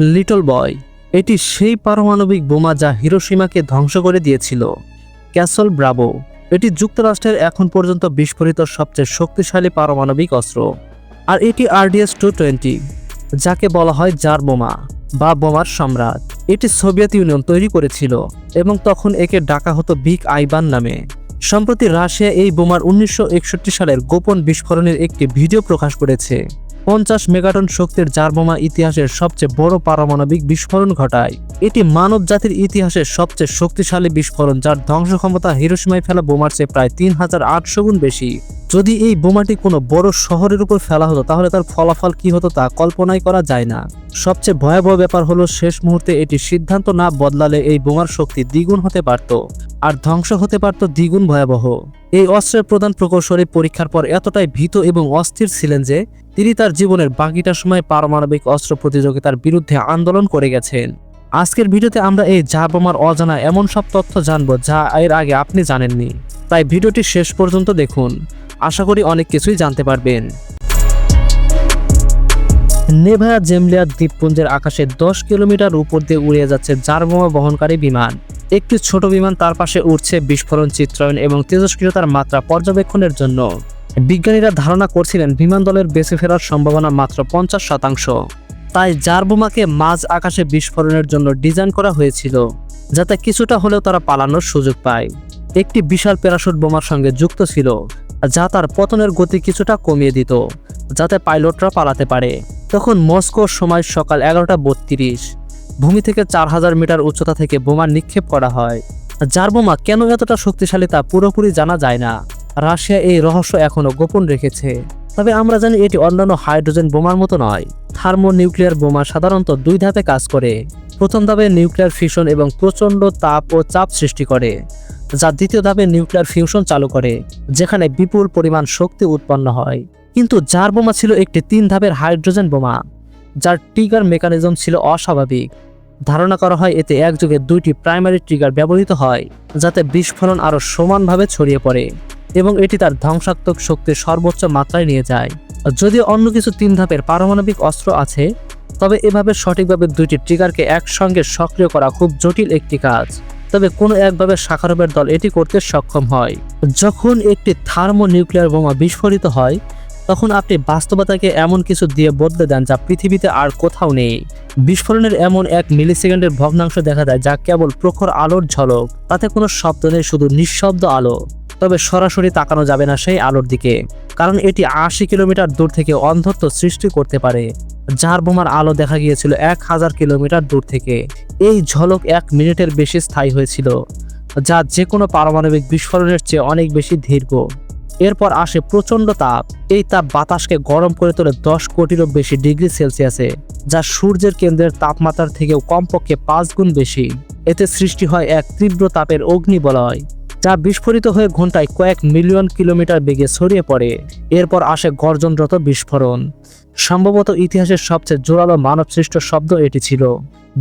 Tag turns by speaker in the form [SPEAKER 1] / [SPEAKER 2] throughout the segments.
[SPEAKER 1] Little boy, এটি সেই পারমাণবিক বোমা যা হিরোসীমাকে ধ্বংস করে দিয়েছিল। ক্যাসল ব্রাভো এটি যুক্তরাষ্ট্রের এখন পর্যন্ত বিস্ফোরিত সবচেয়ে শক্তিশালী পারমাণবিক অস্ত্র। আর এটি আরডিএস টু টোয়েন্টি যাকে বলা হয় জার বোমা বা বোমার সম্রাট। এটি সোভিয়েত ইউনিয়ন তৈরি করেছিল এবং তখন একে ডাকা হতো বিগ আইবান নামে। সম্প্রতি রাশিয়া এই বোমার উনিশশো একষট্টি সালের গোপন বিস্ফোরণের একটি ভিডিও প্রকাশ করেছে। পঞ্চাশ মেগাটন শক্তির জার বোমা ইতিহাসের সবচেয়ে বড় পারমাণবিক বিস্ফোরণ ঘটায়। এটি মানব জাতির ইতিহাসের সবচেয়ে শক্তিশালী বিস্ফোরণ, যার ধ্বংস ক্ষমতা হিরোসীমায় ফেলা বোমার চেয়ে প্রায় তিন হাজার আটশো গুণ বেশি। যদি এই বোমাটি কোনো বড় শহরের উপর ফেলা হতো, তাহলে তার ফলাফল কি হতো তা কল্পনাই করা যায় না। সবচেয়ে ভয়াবহ ব্যাপার হলো, শেষ মুহূর্তে এটি সিদ্ধান্ত না বদলালে এই বোমার শক্তি দ্বিগুণ হতে পারত, আর ধ্বংস হতে পারত দ্বিগুণ ভয়াবহ। এই অস্ত্রের প্রধান প্রকৌশলী পরীক্ষার পর এতটাই ভীত এবং অস্থির ছিলেন যে তিনি তার জীবনের বাকিটা সময় পারমাণবিক অস্ত্র প্রতিযোগিতার বিরুদ্ধে আন্দোলন করে গেছেন। আজকের ভিডিওতে আমরা এই যা বোমার অজানা এমন সব তথ্য জানব যা এর আগে আপনি জানেননি। তাই ভিডিওটি শেষ পর্যন্ত দেখুন। আশা করি অনেক কিছুই জানতে পারবেন। নেভায়া জেমলিয়া দ্বীপপুঞ্জের আকাশে দশ কিলোমিটার উপর দিয়ে উড়িয়ে যাচ্ছে জার বোমা বহনকারী বিমান। একটি ছোট বিমান তার পাশে উঠছে বিস্ফোরণ, চিত্রায়ন এবং তেজস্ক্রিয়তার মাত্রা পর্যবেক্ষণের জন্য। বিজ্ঞানীরা ধারণা করছিলেন বিমান দলের বেঁচে ফেরার সম্ভাবনা মাত্র পঞ্চাশ শতাংশ। তাই জার বোমাকে মাঝ আকাশে বিস্ফোরণের জন্য ডিজাইন করা হয়েছিল, যাতে কিছুটা হলেও তারা পালানোর সুযোগ পায়। একটি বিশাল প্যারাশুট বোমার সঙ্গে যুক্ত ছিল, যা তার পতনের গতি কিছুটা কমিয়ে দিত, যাতে পাইলটরা পালাতে পারে। তখন মস্কোর সময় সকাল এগারোটা বত্রিশ, ভূমি থেকে চার হাজার মিটার উচ্চতা থেকে বোমা নিক্ষেপ করা হয়। যার বোমা কেন এতটা শক্তিশালী তা পুরোপুরি জানা যায় না। রাশিয়া এই রহস্য এখনও গোপন রেখেছে। তবে আমরা জানি এটি অন্যান্য হাইড্রোজেন বোমার মতো নয়। থার্মোনিউক্লিয়ার বোমা সাধারণত দুই ধাপে কাজ করে। প্রথম ধাপে নিউক্লিয়ার ফিউশন এবং প্রচণ্ড তাপ ও চাপ সৃষ্টি করে, যা দ্বিতীয় ধাপে নিউক্লিয়ার ফিউশন চালু করে, যেখানে বিপুল পরিমাণ শক্তি উৎপন্ন হয়। কিন্তু যার বোমা ছিল একটি তিন ধাপের হাইড্রোজেন বোমা, যার ট্রিগার মেকানিজম ছিল অস্বাভাবিক। ধারণা করা হয় এতে একযোগে দুইটি প্রাইমারি ট্রিগার ব্যবহৃত হয়, যাতে বিস্ফোরণ আরও সমানভাবে ছড়িয়ে পড়ে। এবং এটি তার ধ্বংসাত্মক শক্তির সর্বোচ্চ মাত্রায় নিয়ে যায়। যদিও অন্য কিছু তিন ধাপের পারমাণবিক অস্ত্র আছে, তবে এভাবে সঠিকভাবে দুইটি ট্রিগারকে একসঙ্গে সক্রিয় করা খুব জটিল একটি কাজ। তবে কোনো একভাবে শাখারবের দল এটি করতে সক্ষম হয়। যখন একটি থার্মোনিউক্লিয়ার বোমা বিস্ফোরিত হয়, তখন আপনি বাস্তবতাকে এমন কিছু দিয়ে বদলে দেন যা পৃথিবীতে আর কোথাও নেই। বিস্ফোরণের এমন এক মিলিসেকেন্ডের ভগ্নাংশ দেখা যায় যা কেবল প্রখর আলোর ঝলক, তাতে কোনো শব্দ নেই, শুধু নিঃশব্দ আলো। তবে সরাসরি তাকানো যাবে না সেই আলোর দিকে, কারণ এটি আশি কিলোমিটার দূর থেকে অন্ধত্ব সৃষ্টি করতে পারে, যার বোমার আলো দেখা গিয়েছিল এক হাজার কিলোমিটার দূর থেকে। এই ঝলক এক মিনিটের বেশি স্থায়ী হয়েছিল, যা যে কোনো পারমাণবিক বিস্ফোরণের চেয়ে অনেক বেশি দীর্ঘ। এরপর আসে প্রচণ্ড তাপ, এই তাপ বাতাসকে গরম করে তোলে দশ কোটিরও বেশি ডিগ্রি সেলসিয়াসে, যা সূর্যের কেন্দ্রের তাপমাত্রার থেকেও কমপক্ষে পাঁচ গুণ বেশি। এতে সৃষ্টি হয় এক তীব্র তাপের অগ্নিবলয় যা বিস্ফোরিত হয়ে ঘন্টায় কয়েক মিলিয়ন কিলোমিটার বেগে ছড়িয়ে পড়ে। এরপর আসে গর্জনরত বিস্ফোরণ। সম্ভবত ইতিহাসের সবচেয়ে জোরালো মানবসৃষ্ট শব্দ এটি ছিল।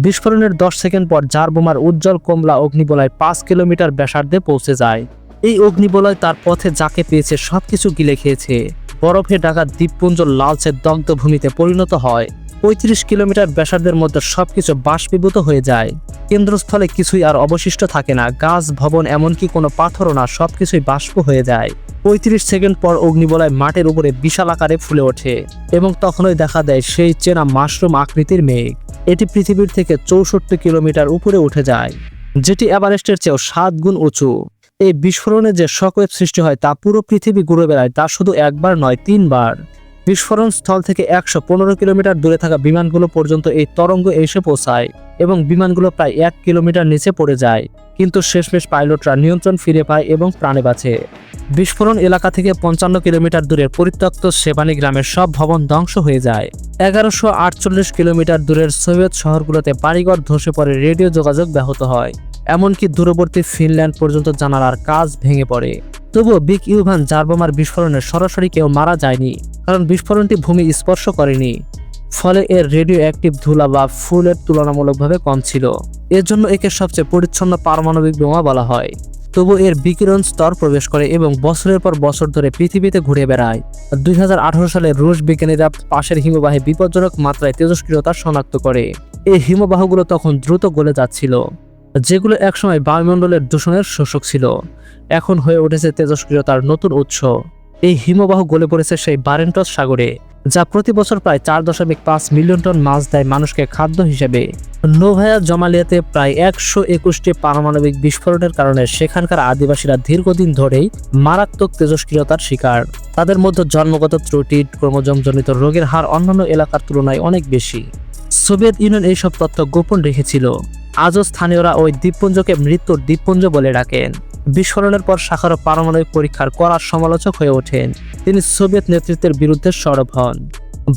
[SPEAKER 1] বিস্ফোরণের দশ সেকেন্ড পর জার বোমার উজ্জ্বল কমলা অগ্নিবলয় পাঁচ কিলোমিটার ব্যাসার্ধে পৌঁছে যায়। এই অগ্নিবলয় তার পথে যাকে পেয়েছে সবকিছু গিলে খেয়েছে। বরফে ঢাকা দ্বীপপুঞ্জ লালচে দগ্ধ ভূমিতে পরিণত হয়। পঁয়ত্রিশ কিলোমিটার ব্যাসার্ধের মধ্যে সবকিছু বাষ্পীভূত হয়ে যায়। কেন্দ্রস্থলে কিছুই আর অবশিষ্ট থাকে না। গাছ, ভবন, এমনকি কোনো পাথরও না, সবকিছুই বাষ্প হয়ে যায়। পঁয়ত্রিশ সেকেন্ড পর অগ্নিবলয় মাটির উপরে বিশাল আকারে ফুলে ওঠে এবং তখনই দেখা দেয় সেই চেনা মাশরুম আকৃতির মেঘ। এটি পৃথিবীর থেকে চৌষট্টি কিলোমিটার উপরে উঠে যায়, যেটি এভারেস্টের চেয়েও সাত গুণ উঁচু। এই বিস্ফোরণে যে শকওয়েভ সৃষ্টি হয় তা পুরো পৃথিবী ঘুরে বেড়ায়, তা শুধু একবার নয়, তিনবার। বিস্ফোরণ স্থল থেকে একশো পনেরো কিলোমিটার দূরে থাকা বিমানগুলো পর্যন্ত এই তরঙ্গ এসে পৌঁছায় এবং বিমানগুলো প্রায় এক কিলোমিটার নিচে পড়ে যায়, কিন্তু শেষমেশ পাইলটরা নিয়ন্ত্রণ ফিরে পায় এবং প্রাণে বাঁচে। বিস্ফোরণ এলাকা থেকে পঞ্চান্ন কিলোমিটার দূরের পরিত্যক্ত সেবানি গ্রামের সব ভবন ধ্বংস হয়ে যায়। এগারোশো আটচল্লিশ কিলোমিটার দূরের সোভিয়েত শহরগুলোতে বাড়িঘর ধসে পড়ে রেডিও যোগাযোগ ব্যাহত হয়, এমনকি দূরবর্তী ফিনল্যান্ড পর্যন্ত জানালার কাজ ভেঙে পড়ে। তবুও বিগ ইউভান জারবোমার বিস্ফোরণে সরাসরি কেউ মারা যায়নি। কারণ বিস্ফোরণটি ভূমি স্পর্শ করেনি, ফলে এর রেডিও অ্যাক্টিভ ধুলা বা ফুলের তুলনামূলকভাবে কম ছিল। এর জন্য একে সবচেয়ে পরিচ্ছন্ন পারমাণবিক বোমা বলা হয়। তবু এর বিকিরণ স্তর প্রবেশ করে এবং বছরের পর বছর ধরে পৃথিবীতে ঘুরে বেড়ায়। দুই হাজার আঠারো সালে রুশ বিজ্ঞানীরা পাশের হিমবাহে বিপজ্জনক মাত্রায় তেজস্ক্রিয়তা শনাক্ত করে। এই হিমবাহগুলো তখন দ্রুত গলে যাচ্ছিল, যেগুলো একসময় বায়ুমণ্ডলের দূষণের শোষক ছিল। এখন হয়ে উঠেছে তেজস্ক্রিয়তার নতুন উৎস। এই হিমবাহ গলে পড়েছে সেই বারেন্টস সাগরে, যা প্রতি বছর প্রায় চার দশমিক পাঁচ মিলিয়ন টন মাছ দেয় মানুষকে খাদ্য হিসেবে। নোভায়া জমালিয়াতে প্রায় একশো একুশটি পারমাণবিক বিস্ফোরণের কারণে সেখানকার আদিবাসীরা দীর্ঘদিন ধরেই মারাত্মক তেজস্ক্রিয়তার শিকার। তাদের মধ্যে জন্মগত ত্রুটি, ক্রোমোজমজনিত রোগের হার অন্যান্য এলাকার তুলনায় অনেক বেশি। সোভিয়েত ইউনিয়ন এইসব তথ্য গোপন রেখেছিল। আজও স্থানীয়রা ওই দ্বীপপুঞ্জকে মৃত্যুর দ্বীপপুঞ্জ বলে ডাকেন। বিস্ফোরণের পর শাখারও পারমাণবিক পরীক্ষার করার সমালোচক হয়ে ওঠেন। তিনি সোভিয়েত নেতৃত্বের বিরুদ্ধে সরব হন।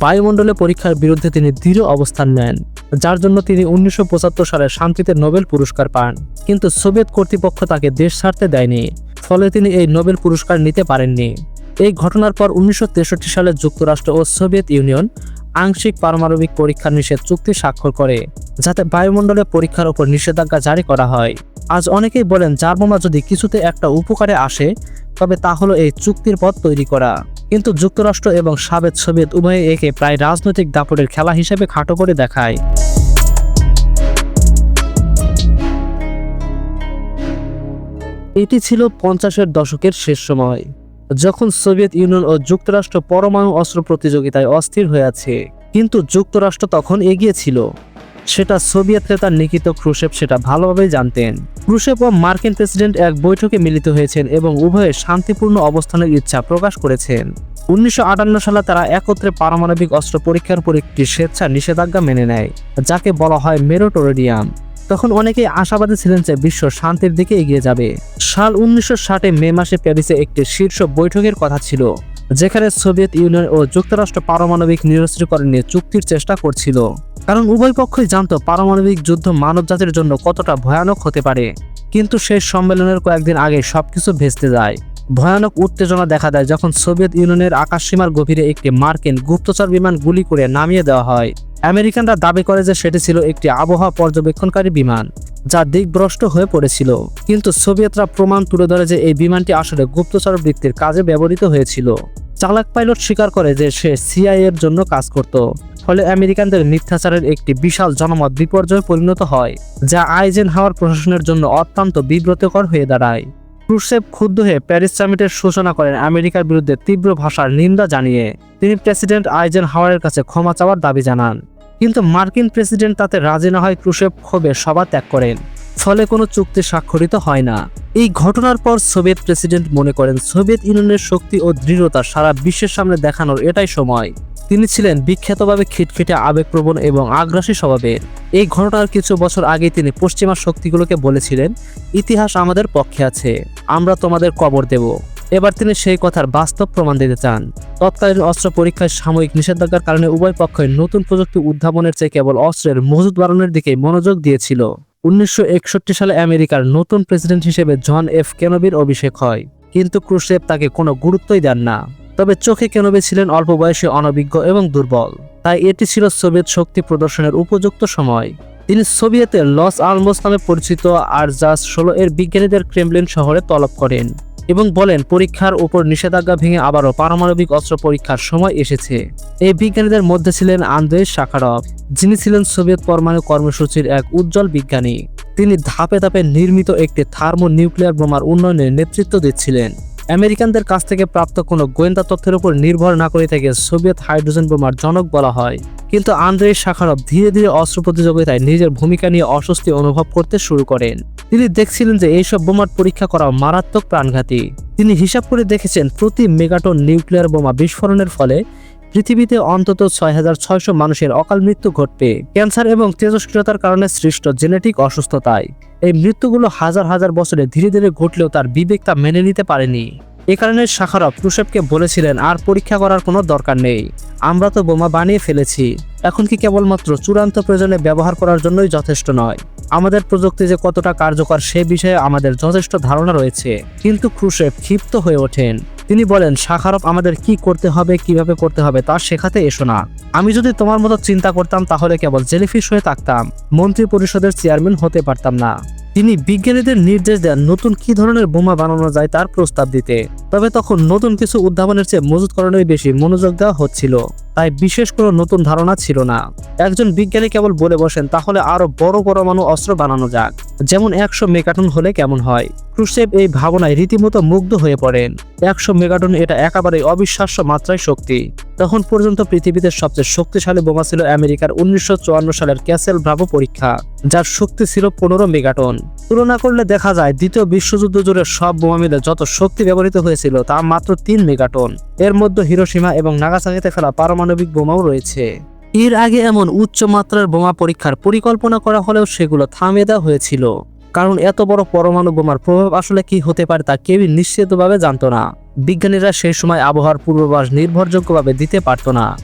[SPEAKER 1] বায়ুমণ্ডলে পরীক্ষার বিরুদ্ধে তিনি দৃঢ় অবস্থান নেন, যার জন্য তিনি উনিশশো পঁচাত্তর সালে শান্তিতে নোবেল পুরস্কার পান। কিন্তু সোভিয়েত কর্তৃপক্ষ তাকে দেশ ছাড়তে দেয়নি, ফলে তিনি এই নোবেল পুরস্কার নিতে পারেননি। এই ঘটনার পর উনিশশো তেষট্টি সালে যুক্তরাষ্ট্র ও সোভিয়েত ইউনিয়ন আংশিক পারমাণবিক পরীক্ষা নিষেধ চুক্তি স্বাক্ষর করে, যাতে বায়ুমণ্ডলে পরীক্ষার উপর নিষেধাজ্ঞা জারি করা হয়। আজ অনেকেই বলেন যার বোমা যদি কিছুতে একটা উপকারে আসে, তবে তা হলো এই চুক্তির পথ তৈরি করা। কিন্তু যুক্তরাষ্ট্র এবং সাবেক সোভিয়েত উভয়ে একে প্রায় রাজনৈতিক দাপটের খেলা হিসেবে খাটো করে দেখায়। এটি ছিল পঞ্চাশের দশকের শেষ সময়। যখন সোভিয়েত ইউনিয়ন ও যুক্তরাষ্ট্র পরমাণু অস্ত্র প্রতিযোগিতায় অস্থির হয়ে আছে, কিন্তু যুক্তরাষ্ট্র তখন এগিয়ে ছিল। সেটা সোভিয়েত নেতা নিকিত ক্রুশেভ সেটা ভালোভাবেই জানতেন। ক্রুশেভ ও মার্কিন প্রেসিডেন্ট এক বৈঠকে মিলিত হয়েছেন এবং উভয়ে শান্তিপূর্ণ অবস্থানের ইচ্ছা প্রকাশ করেছেন। উনিশশো আটান্ন সালে তারা একত্রে পারমাণবিক অস্ত্র পরীক্ষার পর একটি স্বেচ্ছা নিষেধাজ্ঞা মেনে নেয়, যাকে বলা হয় মেরোটোরেডিয়াম। তখন অনেকেই আশাবাদী ছিলেন যে বিশ্ব শান্তির দিকে এগিয়ে যাবে। সাল উনিশশো ষাটে মে মাসে প্যারিসে একটি শীর্ষ বৈঠকের কথা ছিল, যেখানে সোভিয়েত ইউনিয়ন ও যুক্তরাষ্ট্র পারমাণবিক নিরস্ত্রীকরণ নিয়ে চুক্তির চেষ্টা করছিল। কারণ উভয় পক্ষই জানত পারমাণবিক যুদ্ধ মানবজাতির জন্য কতটা ভয়ানক হতে পারে। কিন্তু শেষ সম্মেলনের কয়েকদিন আগে সবকিছু ভেস্তে যায়। ভয়ানক উত্তেজনা দেখা দেয় যখন সোভিয়েত ইউনিয়নের আকাশসীমার গভীরে একটি মার্কিন গুপ্তচর বিমান গুলি করে নামিয়ে দেওয়া হয়। আমেরিকানরা দাবি করে যে সেটি ছিল একটি আবহাওয়া পর্যবেক্ষণকারী বিমান, যা দিকভ্রষ্ট হয়ে পড়েছিল। কিন্তু সোভিয়েতরা প্রমাণ তুলে ধরে যে এই বিমানটি আসলে গুপ্তচর বৃত্তির কাজে ব্যবহৃত হয়েছিল। চালাক পাইলট স্বীকার করে যে সে সিআইএ এর জন্য কাজ করত। ফলে আমেরিকানদের মিথ্যাচারের একটি বিশাল জনমত বিপর্যয়ে পরিণত হয়, যা আইজেন হাওয়ার প্রশাসনের জন্য অত্যন্ত বিব্রতকর হয়ে দাঁড়ায়। ক্রুশেভ ক্ষুব্ধ হয়ে প্যারিস সামিটের সূচনা করেন আমেরিকার বিরুদ্ধে তীব্র ভাষার নিন্দা জানিয়ে। তিনি প্রেসিডেন্ট আইজেন হাওয়ারের কাছে ক্ষমা চাওয়ার দাবি জানান। কিন্তু মার্কিন প্রেসিডেন্ট তাতে রাজি না হয় ক্রুশেভ ক্ষোভে সভা ত্যাগ করেন, ফলে কোনো চুক্তি স্বাক্ষরিত হয় না। এই ঘটনার পর সোভিয়েত প্রেসিডেন্ট মনে করেন, সোভিয়েত ইউনিয়নের শক্তি ও দৃঢ়তা সারা বিশ্বের সামনে দেখানোর এটাই সময়। তিনি ছিলেন বিখ্যাতভাবে খিটখিটে, আবেগপ্রবণ এবং আগ্রাসী স্বভাবের। এই ঘটনার কিছু বছর আগে তিনি পশ্চিমা শক্তিগুলোকে বলেছিলেন, ইতিহাস আমাদের পক্ষে আছে, আমরা তোমাদের কবর দেব। এবার তিনি সেই কথার বাস্তব প্রমাণ দিতে চান। তৎকালীন অস্ত্র পরীক্ষায় সাময়িক নিষেধাজ্ঞার কারণে উভয় পক্ষই নতুন প্রযুক্তি উদ্ভাবনের চেয়ে কেবল অস্ত্রের মজুদ বাড়ানোর দিকে মনোযোগ দিয়েছিল। উনিশশো একষট্টি সালে আমেরিকার নতুন প্রেসিডেন্ট হিসেবে জন এফ কেনবির অভিষেক হয়, কিন্তু ক্রুশেভ তাকে কোনো গুরুত্বই দেন না। তবে চোখে কেনবে ছিলেন অল্প বয়সে অনভিজ্ঞ এবং দুর্বল। তাই এটি ছিল সোভিয়েত শক্তি প্রদর্শনের উপযুক্ত সময়। তিনি সোভিয়েতের লস আলমোস নামে পরিচিত আর জাস ষোলো এর বিজ্ঞানীদের ক্রেমলিন শহরে তলব করেন এবং বলেন, পরীক্ষার উপর নিষেধাজ্ঞা ভেঙে আবারও পারমাণবিক অস্ত্র পরীক্ষার সময় এসেছে। এই বিজ্ঞানীদের মধ্যে ছিলেন আন্দ্রেই শাখারভ যিনি ছিলেন সোভিয়েত পরমাণু কর্মসূচির এক উজ্জ্বল বিজ্ঞানী। তিনি ধাপে ধাপে নির্মিত একটি থার্মো নিউক্লিয়ার বোমার উন্নয়নের নেতৃত্ব দিচ্ছিলেন। আমেরিকানদের কাছ থেকে প্রাপ্ত কোনো গোয়েন্দা তথ্যের উপর নির্ভর না করে থেকে সোভিয়েত হাইড্রোজেন বোমার জনক বলা হয়। কিন্তু আন্দ্রেই শাখারভ ধীরে ধীরে অস্ত্র প্রতিযোগিতায় নিজের ভূমিকা নিয়ে অস্বস্তি অনুভব করতে শুরু করেন। তিনি দেখছিলেন যে এইসব বোমার পরীক্ষা করা মারাত্মক প্রাণঘাতী। তিনি হিসাব করে দেখেছেন প্রতি মেগাটন নিউক্লিয়ার বোমা বিস্ফোরণের ফলে পৃথিবীতে অন্তত ছয় হাজার ছয়শো মানুষের অকাল মৃত্যু ঘটবে। ক্যান্সার এবং তেজস্ক্রিয়তার কারণে সৃষ্ট জেনেটিক অসুস্থতায়। এই মৃত্যুগুলো হাজার হাজার বছরে ধীরে ধীরে ঘটলেও তার বিবেক তা মেনে নিতে পারেনি। এ কারণে শাখারভ ক্রুশেভকে বলেছিলেন, আর পরীক্ষা করার কোনো দরকার নেই। আমরা তো বোমা বানিয়ে ফেলেছি। এখন কি কেবলমাত্র চূড়ান্ত প্রয়োজনে ব্যবহার করার জন্যই যথেষ্ট নয়। আমাদের প্রযুক্তি যে কতটা কার্যকর সে বিষয়ে আমাদের যথেষ্ট ধারণা রয়েছে। কিন্তু ক্রুশেভ ক্ষিপ্ত হয়ে ওঠেন। তিনি বলেন শাখারভ আমাদের কি করতে হবে, কীভাবে করতে হবে তা শেখাতে এসো না। আমি যদি তোমার মতো চিন্তা করতাম, তাহলে কেবল জেলিফিশ হয়ে থাকতাম। মন্ত্রী পরিষদের চেয়ারম্যান হতে পারতাম না। তিনি বিজ্ঞানীদের নির্দেশ দেন নতুন কি ধরনের বোমা বানানো যায় তার প্রস্তাব দিতে। তবে তখন নতুন কিছু উদ্ভাবনের চেয়ে মজুতকরণেই বেশি মনোযোগ দেওয়া হচ্ছিল। তাই বিশেষ কোনো নতুন ধারণা ছিল না। একজন বিজ্ঞানী কেবল বলে বসেন, তাহলে আরও বড় পরমাণু অস্ত্র বানানো যাক, যেমন একশো মেগাটন হলে কেমন হয়? ক্রুশেভ এই ভাবনায় রীতিমতো মুগ্ধ হয়ে পড়েন। একশো মেগাটন এটা একেবারে অবিশ্বাস্য মাত্রায় শক্তি। তখন পর্যন্ত পৃথিবীতে সবচেয়ে শক্তিশালী বোমা ছিল আমেরিকার উনিশশো চুয়ান্ন সালের ক্যাসেল ব্রাভো পরীক্ষা, যার শক্তি ছিল পনেরো মেগাটন। তুলনা করলে দেখা যায় দ্বিতীয় বিশ্বযুদ্ধ জুড়ে সব বোমা মিলে যত শক্তি ব্যবহৃত হয়েছিল তা মাত্র তিন মেগাটন। এর মধ্যে হিরোসীমা এবং নাগাসাকিতে ফেলা পারমাণবিক বোমাও রয়েছে। এর আগে এমন উচ্চ মাত্রার বোমা পরীক্ষার পরিকল্পনা করা হলেও সেগুলো থামিয়ে দেওয়া হয়েছিল। কারণ এত বড় পরমাণু বোমার প্রভাব আসলে কি হতে পারে তা কেউই নিশ্চিতভাবে জানত না। বিজ্ঞানীরা সেই সময় আবহাওয়ার পূর্বাভাস নির্ভরযোগ্যভাবে দিতে পারত না।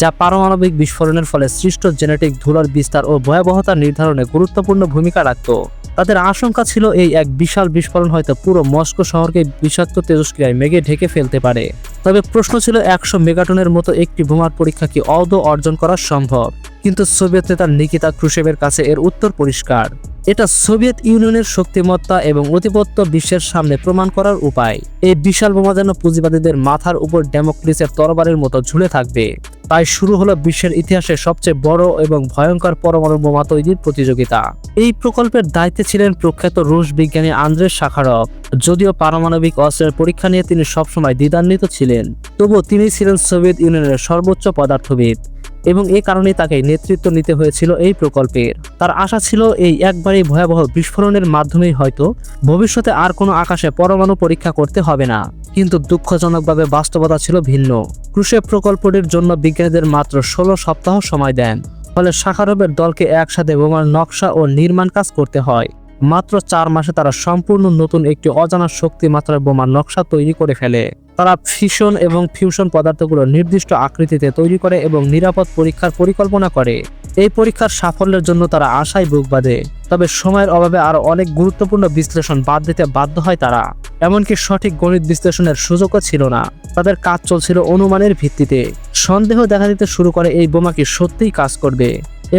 [SPEAKER 1] যা পারমাণবিক বিস্ফোরণের ফলে সৃষ্ট জেনেটিক ধুলার বিস্তার ও ভয়াবহতা নির্ধারণে গুরুত্বপূর্ণ ভূমিকা রাখত। তাদের আশঙ্কা ছিল এই এক বিশাল বিস্ফোরণ হয়তো পুরো মস্কো শহরকে বিষাক্ত তেজস্ক্রিয়ায় মেঘে ঢেকে ফেলতে পারে। তবে প্রশ্ন ছিল একশো মেগাটনের মতো একটি বোমার পরীক্ষা কি অদৌ অর্জন করা সম্ভব? কিন্তু সোভিয়েত নেতা নিকিতা ক্রুশেভের কাছে এর উত্তর পরিষ্কার। এটা সোভিয়েত ইউনিয়নের শক্তিমত্তা এবং অধিপত্য বিশ্বের সামনে প্রমাণ করার উপায়। এই বিশাল বোমা যেন পুঁজিবাদীদের মাথার উপর ডেমোক্রিসের তরবারের মতো ঝুলে থাকবে। তাই শুরু হলো বিশ্বের ইতিহাসে সবচেয়ে বড় এবং ভয়ঙ্কর পরমাণু বোমা তৈরির প্রতিযোগিতা। এই প্রকল্পের দায়িত্বে ছিলেন প্রখ্যাত রুশ বিজ্ঞানী আন্দ্রে শাখারভ যদিও পারমাণবিক অস্ত্রের পরীক্ষা নিয়ে তিনি সবসময় দ্বিধান্বিত ছিলেন, তবুও তিনি ছিলেন সোভিয়েত ইউনিয়নের সর্বোচ্চ পদার্থবিদ। এবং এ কারণে তাকে নেতৃত্ব নিতে হয়েছিল এই প্রকল্পের। তার আশা ছিল এই একবারই ভয়াবহ বিস্ফোরণের মাধ্যমেই হয়তো ভবিষ্যতে আর কোনো আকাশে পরমাণু পরীক্ষা করতে হবে না। কিন্তু দুঃখজনকভাবে বাস্তবতা ছিল ভিন্ন। ক্রুশেভ প্রকল্পটির জন্য বিজ্ঞানীদের মাত্র ষোলো সপ্তাহ সময় দেন। ফলে শাখারবের দলকে একসাথে বোমার নকশা ও নির্মাণ কাজ করতে হয়। মাত্র চার মাসে তারা সম্পূর্ণ নতুন একটি অজানা শক্তি মাত্রার বোমার নকশা তৈরি করে ফেলে। তারা ফিশন এবং ফিউশন পদার্থগুলো নির্দিষ্ট আকৃতিতে তৈরি করে এবং নিরাপদ পরীক্ষার পরিকল্পনা করে। এই পরীক্ষার সাফল্যের জন্য তারা আশায় বুক বাঁধে, তবে সময়ের অভাবে আরও অনেক গুরুত্বপূর্ণ বিশ্লেষণ বাদ দিতে বাধ্য হয় তারা। এমনকি সঠিক গণিত বিশ্লেষণের সুযোগও ছিল না। তাদের কাজ চলছিল অনুমানের ভিত্তিতে। সন্দেহ দেখা দিতে শুরু করে এই বোমা কি সত্যিই কাজ করবে?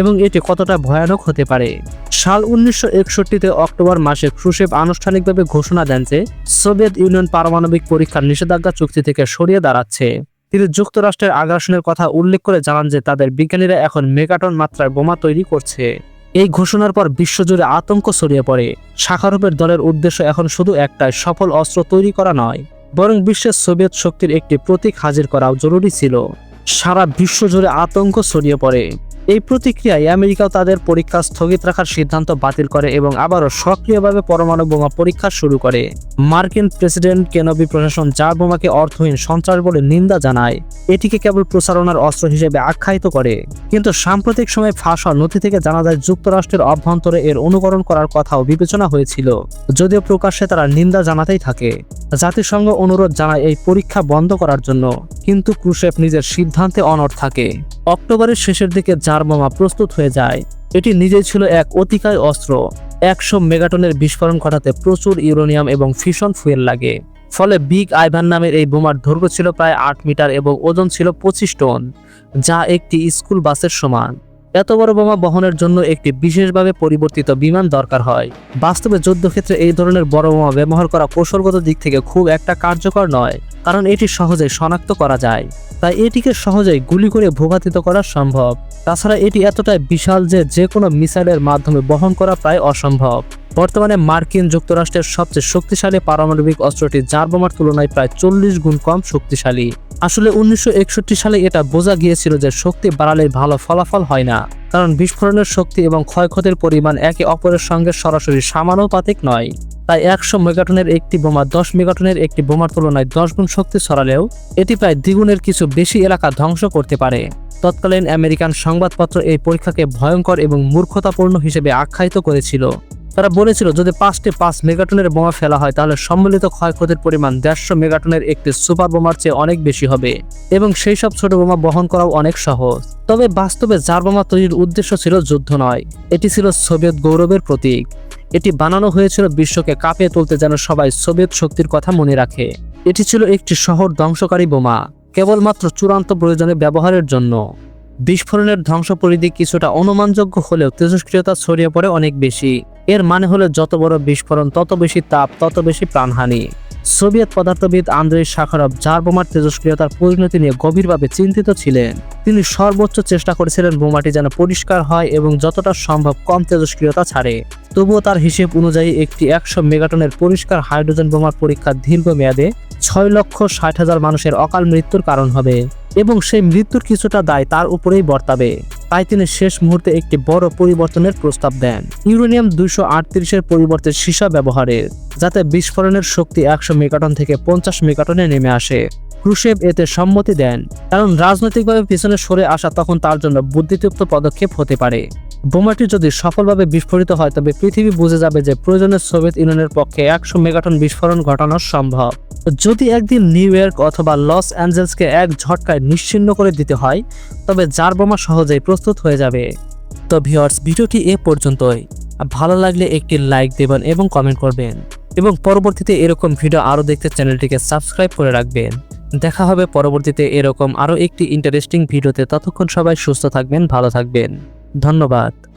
[SPEAKER 1] এবং এটি কতটা ভয়ানক হতে পারে। সাল উনিশশো একষট্টিতে অক্টোবর মাসে ক্রুশেভ আনুষ্ঠানিকভাবে ঘোষণা দেন যে সোভিয়েত ইউনিয়ন পারমাণবিক পরীক্ষার নিষেধাজ্ঞা চুক্তি থেকে সরিয়ে দাঁড়াচ্ছে। তিনি যুক্তরাষ্ট্রের আগ্রাসনের কথা উল্লেখ করে জানান যে তাদের বিজ্ঞানীরা এখন মেগাটন মাত্রায় বোমা তৈরি করছে। এই ঘোষণার পর বিশ্বজুড়ে আতঙ্ক ছড়িয়ে পড়ে। শাখারোপের দলের উদ্দেশ্য এখন শুধু একটাই, সফল অস্ত্র তৈরি করা নয়, বরং বিশ্বের সোভিয়েত শক্তির একটি প্রতীক হাজির করাও জরুরি ছিল। সারা বিশ্বজুড়ে আতঙ্ক ছড়িয়ে পড়ে। এই প্রতিক্রিয়ায় আমেরিকাও তাদের পরীক্ষা স্থগিত রাখার সিদ্ধান্ত বাতিল করে এবং আবারও সক্রিয়ভাবে পরমাণু বোমা পরীক্ষা শুরু করে। মার্কিন প্রেসিডেন্ট কেনবি প্রশাসন যা বোমাকে অর্থহীন সন্ত্রাস বলে নিন্দা জানায়, এটিকে কেবল প্রচারণার অস্ত্র হিসেবে আখ্যায়িত করে। কিন্তু সাম্প্রতিক সময়ে ফাঁস হওয়া নথি থেকে জানা যায়, যুক্তরাষ্ট্রের অভ্যন্তরে এর অনুকরণ করার কথাও বিবেচনা হয়েছিল, যদিও প্রকাশ্যে তারা নিন্দা জানাতেই থাকে। জাতিসংঘ অনুরোধ জানায় এই পরীক্ষা বন্ধ করার জন্য, কিন্তু ক্রুশেভ নিজের সিদ্ধান্তে অনড় থাকে। অক্টোবরের শেষের দিকে জার বোমা প্রস্তুত হয়ে যায়। এটি নিজেই ছিল এক অতিকায় অস্ত্র। একশো মেগাটনের বিস্ফোরণ ঘটাতে প্রচুর ইউরোনিয়াম এবং ফিশন ফুয়েল লাগে। ফলে বিগ আইভান নামের এই বোমার দৈর্ঘ্য ছিল প্রায় আট মিটার এবং ওজন ছিল পঁচিশ টন, যা একটি স্কুল বাসের সমান। এত বড় বোমা বহনের জন্য একটি বিশেষভাবে পরিবর্তিত বিমান দরকার হয়। বাস্তবে যুদ্ধক্ষেত্রে এই ধরনের বড় বোমা ব্যবহার করা কৌশলগত দিক থেকে খুব একটা কার্যকর নয়, কারণ এটি সহজে শনাক্ত করা যায়। তাই এটিকে সহজেই গুলি করে ভূঘাতিত করা সম্ভব। তাছাড়া এটি এতটাই বিশাল যে যে কোনো মিসাইলের মাধ্যমে বহন করা প্রায় অসম্ভব। বর্তমানে মার্কিন যুক্তরাষ্ট্রের সবচেয়ে শক্তিশালী পারমাণবিক অস্ত্রটি জার বোমার তুলনায় প্রায় চল্লিশ গুণ কম শক্তিশালী। আসলে উনিশশো একষট্টি সালে এটা বোঝা গিয়েছিল যে শক্তি বাড়ালে ভালো ফলাফল হয় না, কারণ বিস্ফোরণের শক্তি এবং ক্ষয়ক্ষতির পরিমাণ একে অপরের সঙ্গে সরাসরি সামানুপাতিক নয়। তাই একশো মেগাটনের একটি বোমা, দশ মেগাটনের একটি বোমার তুলনায় দশ গুণ শক্তি ছড়ালেও এটি প্রায় দ্বিগুণের কিছু বেশি এলাকা ধ্বংস করতে পারে। তৎকালীন আমেরিকান সংবাদপত্র এই পরীক্ষাকে ভয়ঙ্কর এবং মূর্খতাপূর্ণ হিসেবে আখ্যায়িত করেছিল। তারা বলেছিল, যদি পাঁচটি পাঁচ মেগাটনের বোমা ফেলা হয়, তাহলে সম্মিলিত ক্ষয়ক্ষতির পরিমাণ দেড়শো মেগাটনের একটি সুপার বোমার চেয়ে অনেক বেশি হবে এবং সেই সব ছোট বোমা বহন করাও অনেক সহজ। তবে বাস্তবে জার বোমা তৈরির উদ্দেশ্য ছিল যুদ্ধ নয়, এটি ছিল সোভিয়েত গৌরবের প্রতীক। এটি বানানো হয়েছিল বিশ্বকে কাঁপিয়ে তুলতে যেন সবাই সোভিয়েত শক্তির কথা মনে রাখে। এটি ছিল একটি শহর ধ্বংসকারী বোমা, কেবলমাত্র চূড়ান্ত প্রয়োজনে ব্যবহারের জন্য। বিস্ফোরণের ধ্বংস পরিধি কিছুটা অনুমানযোগ্য হলেও তেজস্ক্রিয়তা ছড়িয়ে পড়ে অনেক বেশি। এর মানে হলো যত বড় বিস্ফোরণ, তত বেশি তাপ, তত বেশি প্রাণহানি। সোভিয়েত পদার্থবিদ আন্দ্রেই শাখারভ জার বোমার তেজস্ক্রিয়তার পরিণতি নিয়ে গভীরভাবে চিন্তিত ছিলেন। তিনি সর্বোচ্চ চেষ্টা করেছিলেন বোমাটি যেন পরিষ্কার হয় এবং যতটা সম্ভব কম তেজস্ক্রিয়তা ছাড়ে। তবুও তার হিসেব অনুযায়ী একটি একশো মেগাটনের পরিষ্কার হাইড্রোজেন বোমার পরীক্ষা দীর্ঘ মেয়াদে ছয় লক্ষ ষাট হাজার মানুষের অকাল মৃত্যুর কারণ হবে এবং সেই মৃত্যুর কিছুটা দায় তার উপরেই বর্তাবে। তাই তিনি শেষ মুহূর্তে একটি বড় পরিবর্তনের প্রস্তাব দেন। ইউরেনিয়াম দুইশো আটত্রিশের পরিবর্তে সীসা ব্যবহারের যাতে বিস্ফোরণের শক্তি একশো মেগাটন থেকে পঞ্চাশ মেগাটনে নেমে আসে। ক্রুশেভ এতে সম্মতি দেন, কারণ রাজনৈতিকভাবে পিছনে সরে আসা তখন তার জন্য বুদ্ধিযুক্ত পদক্ষেপ হতে পারে। বোমাটি যদি সফলভাবে বিস্ফোরিত হয়, তবে পৃথিবী বুঝে যাবে যে প্রয়োজনে সোভিয়েত ইউনিয়নের পক্ষে একশো মেগাটন বিস্ফোরণ ঘটানো সম্ভব। যদি একদিন নিউ ইয়র্ক অথবা লস অ্যাঞ্জেলসকে এক ঝটকায় নিশ্চিহ্ন করে দিতে হয়, তবে জার বোমা সহজেই প্রস্তুত হয়ে যাবে। তো ভিওয়ার্স ভিডিওটি এ পর্যন্তই। ভালো লাগলে একটি লাইক দেবেন এবং কমেন্ট করবেন। এবং পরবর্তীতে এরকম ভিডিও আরও দেখতে চ্যানেলটিকে সাবস্ক্রাইব করে রাখবেন। দেখা হবে পরবর্তীতে এরকম আরও একটি ইন্টারেস্টিং ভিডিওতে। ততক্ষণ সবাই সুস্থ থাকবেন, ভালো থাকবেন। ধন্যবাদ।